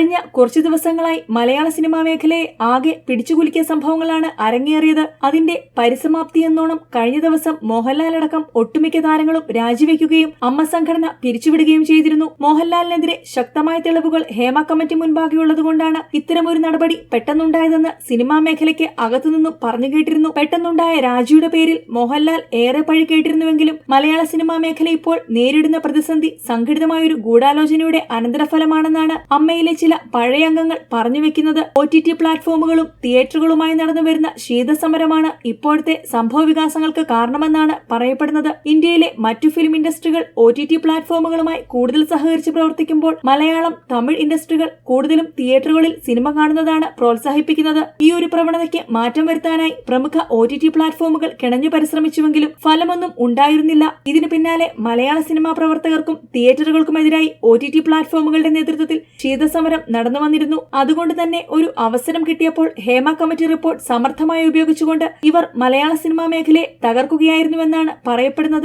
കഴിഞ്ഞ കുറച്ചു ദിവസങ്ങളായി മലയാള സിനിമാ മേഖലയെ ആകെ പിടിച്ചുകുലുക്കിയ സംഭവങ്ങളാണ് അരങ്ങേറിയത്. അതിന്റെ പരിസമാപ്തി എന്നോണം കഴിഞ്ഞ ദിവസം മോഹൻലാലടക്കം ഒട്ടുമിക്ക താരങ്ങളും രാജിവെക്കുകയും അമ്മ സംഘടന പിരിച്ചുവിടുകയും ചെയ്തിരുന്നു. മോഹൻലാലിനെതിരെ ശക്തമായ തെളിവുകൾ ഹേമ കമ്മിറ്റി മുൻപാകെയുള്ളതുകൊണ്ടാണ് ഇത്തരമൊരു നടപടി പെട്ടെന്നുണ്ടായതെന്ന് സിനിമാ മേഖലയ്ക്ക് അകത്തുനിന്നും പറഞ്ഞു കേട്ടിരുന്നു. പെട്ടെന്നുണ്ടായ രാജിയുടെ പേരിൽ മോഹൻലാൽ ഏറെ പഴി കേട്ടിരുന്നുവെങ്കിലും മലയാള സിനിമാ മേഖല ഇപ്പോൾ നേരിടുന്ന പ്രതിസന്ധി സംഘടിതമായൊരു ഗൂഢാലോചനയുടെ അനന്തരഫലമാണെന്നാണ് അമ്മയിലെ ചില പഴയ അംഗങ്ങൾ പറഞ്ഞു വെക്കുന്നത് ഒ ടി ടി പ്ലാറ്റ്ഫോമുകളും തിയേറ്ററുകളുമായി നടന്നു വരുന്ന ശീതസമരമാണ് ഇപ്പോഴത്തെ സംഭവ വികാസങ്ങൾക്ക് കാരണമെന്നാണ് പറയപ്പെടുന്നത്. ഇന്ത്യയിലെ മറ്റു ഫിലിം ഇൻഡസ്ട്രികൾ ഒ ടി ടി പ്ലാറ്റ്ഫോമുകളുമായി കൂടുതൽ സഹകരിച്ച് പ്രവർത്തിക്കുമ്പോൾ മലയാളം തമിഴ് ഇൻഡസ്ട്രികൾ കൂടുതലും തിയേറ്ററുകളിൽ സിനിമ കാണുന്നതാണ് പ്രോത്സാഹിപ്പിക്കുന്നത്. ഈ ഒരു പ്രവണതയ്ക്ക് മാറ്റം വരുത്താനായി പ്രമുഖ ഒ ടി ടി പ്ലാറ്റ്ഫോമുകൾ കിണഞ്ഞു പരിശ്രമിച്ചുവെങ്കിലും ഫലമൊന്നും ഉണ്ടായിരുന്നില്ല. ഇതിനു പിന്നാലെ മലയാള സിനിമാ പ്രവർത്തകർക്കും തിയേറ്ററുകൾക്കുമെതിരായി ഒ ടി ടി പ്ലാറ്റ്ഫോമുകളുടെ നേതൃത്വത്തിൽ ശീതസമരം നടന്നു വന്നിരുന്നു അതുകൊണ്ട് തന്നെ ഒരു അവസരം കിട്ടിയപ്പോൾ ഹേമ കമ്മിറ്റി റിപ്പോർട്ട് സമർത്ഥമായി ഉപയോഗിച്ചുകൊണ്ട് ഇവർ മലയാള സിനിമാ മേഖലയെ തകർക്കുകയായിരുന്നുവെന്നാണ് പറയപ്പെടുന്നത്.